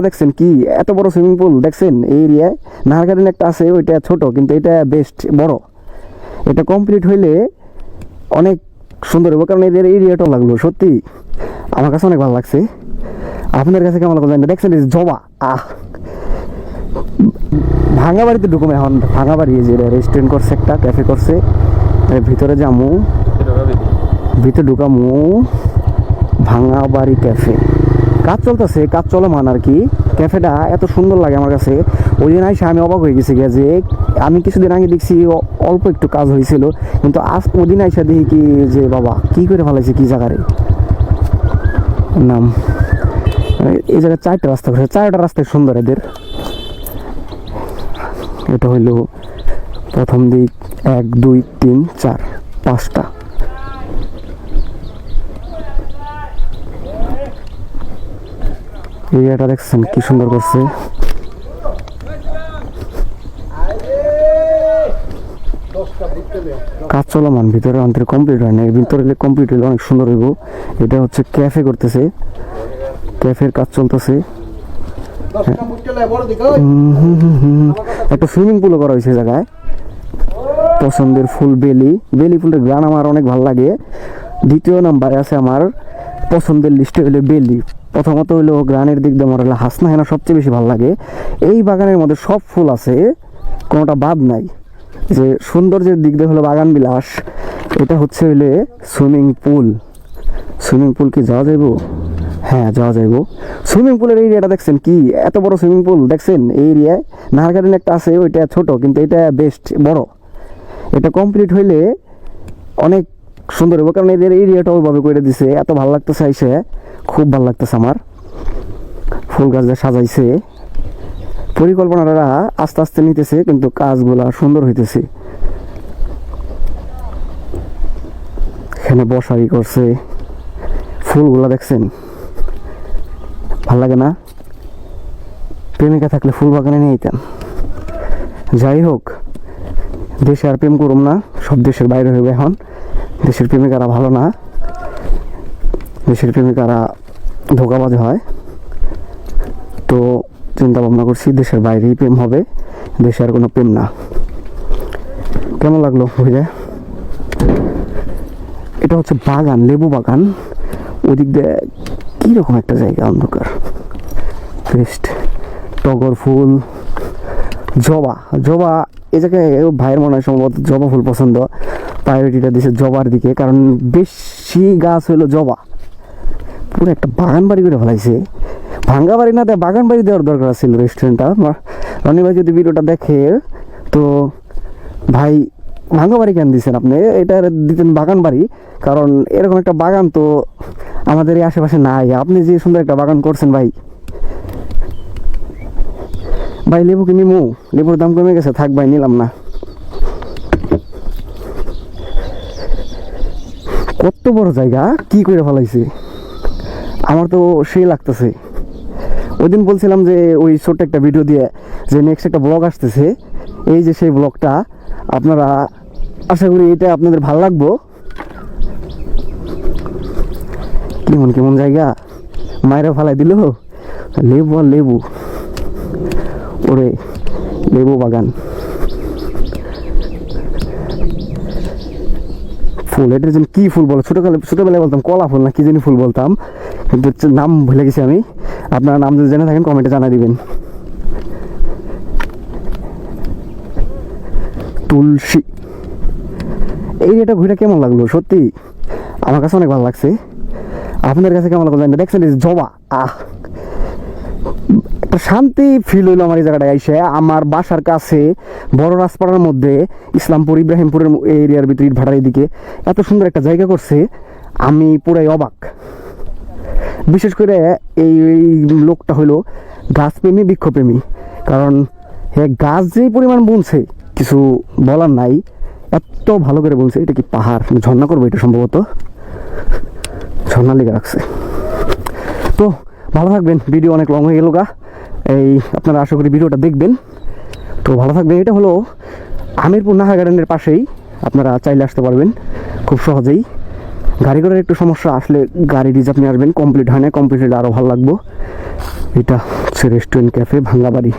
দেখছেন কি এত বড় সুইমিং পুল দেখছেন এই এরিয়ায় নাহার গার্ডেন একটা আছে ওইটা ছোট কিন্তু এটা বেস্ট বড়। এটা কমপ্লিট হইলে অনেক সুন্দর হবে কারণ এদের এরিয়াটাও লাগল সত্যি। আমার কাছে অনেক ভালো লাগছে। আপনাদের কাছে কেমন লাগল জানি দেখছেন জবা আহ! ভাঙা বাড়িতে ঢুকুম এখন ভাঙা বাড়ি যে রেস্টুরেন্ট করছে একটা ক্যাফে করছে। ভিতরে যামু। ভিতরে ঢুকামু। ভাঙা বাড়ি ক্যাফে কাজ চলতেছে, কাজ চলমান আর কি। ক্যাফেটা এত সুন্দর লাগে আমার কাছে। ওই দিন আইসা আমি অবাক হয়ে গেছি যে আমি কিছুদিন আগে দেখছি অল্প একটু কাজ হয়েছিল, কিন্তু আজ ওদিন আইসা দেখি কি যে বাবা, কি করে ফেলাইছে কি জায়গারে নাম। এই জায়গায় চারটা রাস্তা করছে চারটা রাস্তায় সুন্দর এদের। এটা হইল প্রথম দিক, এক, দুই, তিন, চার, পাঁচটা। এরিয়াটা দেখছেন, কি সুন্দর করছে। কাজ চলমান, ভিতরে অন্তরে কমপ্লিট হয় না ভিতরে কমপ্লিট হলে অনেক সুন্দর হইব। এটা হচ্ছে ক্যাফে করতেছে। ক্যাফের কাজ চলতেছে। একটা সুইমিং পুলও করা হয়েছে জায়গায়। পছন্দের ফুল বেলি। বেলি ফুলের গান আমার অনেক ভালো লাগে। দ্বিতীয় নাম্বারে আছে আমার পছন্দের লিস্টে হলো বেলি। প্রথমত হলো গ্রানের দিক দিয়ে আমার হলো হাসনা হেনা সবচেয়ে বেশি ভালো লাগে। এই বাগানের মধ্যে সব ফুল আছে, কোনোটা বাদ নাই। যে সৌন্দর্যের দিক দিয়ে হলো বাগান বিলাস, এটা হচ্ছে হইলে সুইমিং পুল। সুইমিং পুল কি যাওয়া যাইব? হ্যাঁ যাওয়া যাইব। সুইমিং পুলের এরিয়াটা দেখছেন কি? এত বড় সুইমিং পুল, দেখছেন? এই এরিয়ায় নাহার গার্ডেন একটা আছে, ওইটা ছোট, কিন্তু এটা বেস্ট বড়। এটা কমপ্লিট হইলে অনেক সুন্দর হবে কারণ এদের এরিয়াটা ওইভাবে করে দিছে। এত ভালো লাগতেছে আইসে, খুব ভালো লাগতেছে আমার। ফুল গাছ দিয়ে সাজাইছে। পরিকল্পনাটা আস্তে আস্তে নিতেছে, কিন্তু কাজগুলা সুন্দর হইতেছে। এখানে বসাই করছে। ফুলগুলা দেখছেন? ভালো লাগে না? প্রেমিকা থাকলে ফুল বাগানে নিয়ে যেতাম যাই হোক, দেশে আর প্রেম করুম না, সব দেশের বাইরে হইবে এখন। দেশের প্রেমিকারা ভালো না, দেশের প্রেমিকারা ধোকাবাজ হয়। তো চিন্তা ভাবনা করছি দেশের বাইরেই প্রেম হবে, দেশে আর কোনো প্রেম না। কেমন লাগল বুঝে এটা হচ্ছে বাগান, লেবু বাগান। ওদিক দিয়ে কীরকম একটা জায়গা অন্ধকার। বেস্ট। টগর ফুল, জবা। জবা, এ জায়গায় ভাইয়ের মনে হয় সম্ভবত জবা ফুল পছন্দ। প্রায়োরিটিটা দিছে জবার দিকে, কারণ বেশি গাছ হইল জবা। পুরো একটা বাগান বাড়ি করে ফেলাইছে। ভাঙ্গা বাড়ি না দেয়, বাগান বাড়ি দেওয়ার দরকার ছিল রেস্টুরেন্টটা রনি ভাই যদি ভিডিওটা দেখে, তো ভাই, ভাঙ্গা বাড়ি কেন দিচ্ছেন আপনি? এটা দিতেন বাগান বাড়ি। কারণ এরকম একটা বাগান তো আমাদের এই আশেপাশে নাই। আপনি যে সুন্দর একটা বাগান করছেন ভাই। ভাই, লেবু কি নিমু? লেবুর দাম কমে গেছে, থাক ভাই, নিলাম না। কত বড় জায়গা, কি করে ফেলাইছে? আমার তো সেই লাগতেছে। ওই দিন বলছিলাম যে, ওই ছোট্ট একটা ভিডিও দিয়ে যে নেক্সট একটা ব্লগ আসতেছে। এই যে সেই ব্লগটা আপনারা আশা করি এটা আপনাদের ভালো লাগবো। কেমন কেমন জায়গা? মায়েরা ফালাই দিল? লেবু আর লেবু। ওরে, লেবু বাগান। ফুল? এটার জন্য কি ফুল বলো? ছোটকালে ছোটবেলায় বলতাম কলা ফুল না কি জানি ফুল বলতাম। কিন্তু নাম ভুলে গেছি আমি। আপনারা নাম যদি জেনে থাকেন কমেন্টে জানা দিবেন। তুলসী। এই এটা ঘুরে কেমন লাগল? সত্যি, আমার কাছে অনেক ভালো লাগছে। আপনাদের কাছে কেমন লাগল দেখছেন জবা? আহ! একটা শান্তি ফিল হইল আমার এই জায়গাটায় এসে আমার বাসার কাছে, বড় রাজপাড়ার মধ্যে, ইসলামপুর, ইব্রাহিমপুরের এরিয়ার ভিতরে ইটভাটার এদিকে এত সুন্দর একটা জায়গা করছে, আমি পুরাই অবাক। বিশেষ করে এই লোকটা হইল গাছপ্রেমী, বৃক্ষপ্রেমী। কারণ হে গাছ যেই পরিমাণ বুনছে, কিছু বলার নাই, এত ভালো করে বলছে এটা কি পাহাড়? ঝর্ণা করব এটা সম্ভবত। ঝর্ণা লেগে রাখছে। তো, ভালো থাকবেন, ভিডিও অনেক লং হয়ে গেল গা। এই আপনারা আশা করি ভিডিওটা দেখবেন। তো ভালো থাকবেন। এটা হলো আমিরপুর নাহা গার্ডেনের পাশেই আপনারা চাইলে আসতে পারবেন। খুব সহজেই। গাড়ি ঘোড়ার একটু সমস্যা, আসলে গাড়ি রিজার্ভ নিয়ে আসবেন। কমপ্লিট হয় না কমপ্লিট হলে আরও ভালো লাগবো। এটা হচ্ছে রেস্টুরেন্ট ক্যাফে ভাঙ্গাবাড়ি।